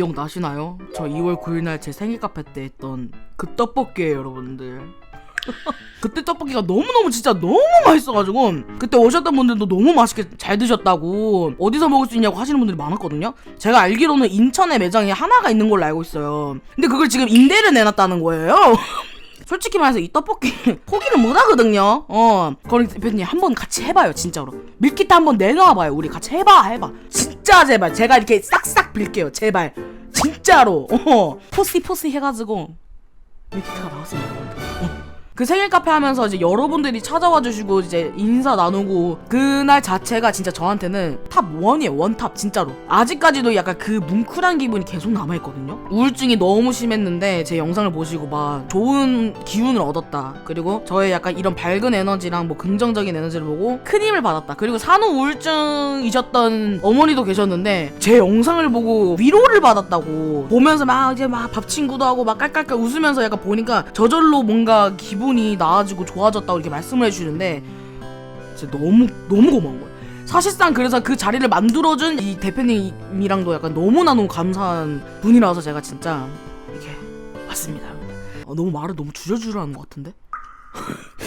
기억나시나요? 저 2월 9일날 제 생일 카페 때 했던 그 떡볶이에요 여러분들 그때 떡볶이가 너무너무 진짜 너무 맛있어가지고 그때 오셨던 분들도 너무 맛있게 잘 드셨다고 어디서 먹을 수 있냐고 하시는 분들이 많았거든요 제가 알기로는 인천에 매장이 하나가 있는 걸로 알고 있어요 근데 그걸 지금 임대를 내놨다는 거예요 솔직히 말해서 이 떡볶이 포기를 못 하거든요. 어. 거리 대표님 한 번 같이 해봐요, 진짜로. 밀키트 한 번 내놔봐요. 우리 같이 해봐, 해봐. 진짜 제발. 제가 이렇게 싹싹 빌게요, 제발. 진짜로. 어. 포시 포시 해가지고 밀키트가 나왔습니다, 여러분들. 어. 그 생일 카페 하면서 이제 여러분들이 찾아와 주시고 이제 인사 나누고 그날 자체가 진짜 저한테는 탑 원이에요 원탑 진짜로. 아직까지도 약간 그 뭉클한 기분이 계속 남아있거든요. 우울증이 너무 심했는데 제 영상을 보시고 막 좋은 기운을 얻었다. 그리고 저의 약간 이런 밝은 에너지랑 뭐 긍정적인 에너지를 보고 큰 힘을 받았다. 그리고 산후 우울증이셨던 어머니도 계셨는데 제 영상을 보고 위로를 받았다고 보면서 막 이제 막 밥 친구도 하고 막 깔깔깔 웃으면서 약간 보니까 저절로 뭔가 기분 이 나아지고 좋아졌다고 이렇게 말씀을 해주시는데 진짜 너무 너무 고마운 거예요. 사실상 그래서 그 자리를 만들어준 이 대표님이랑도 약간 너무나 너무 감사한 분이라서 제가 진짜 이렇게 왔습니다. 어, 너무 말을 너무 줄여주려 하는 것 같은데?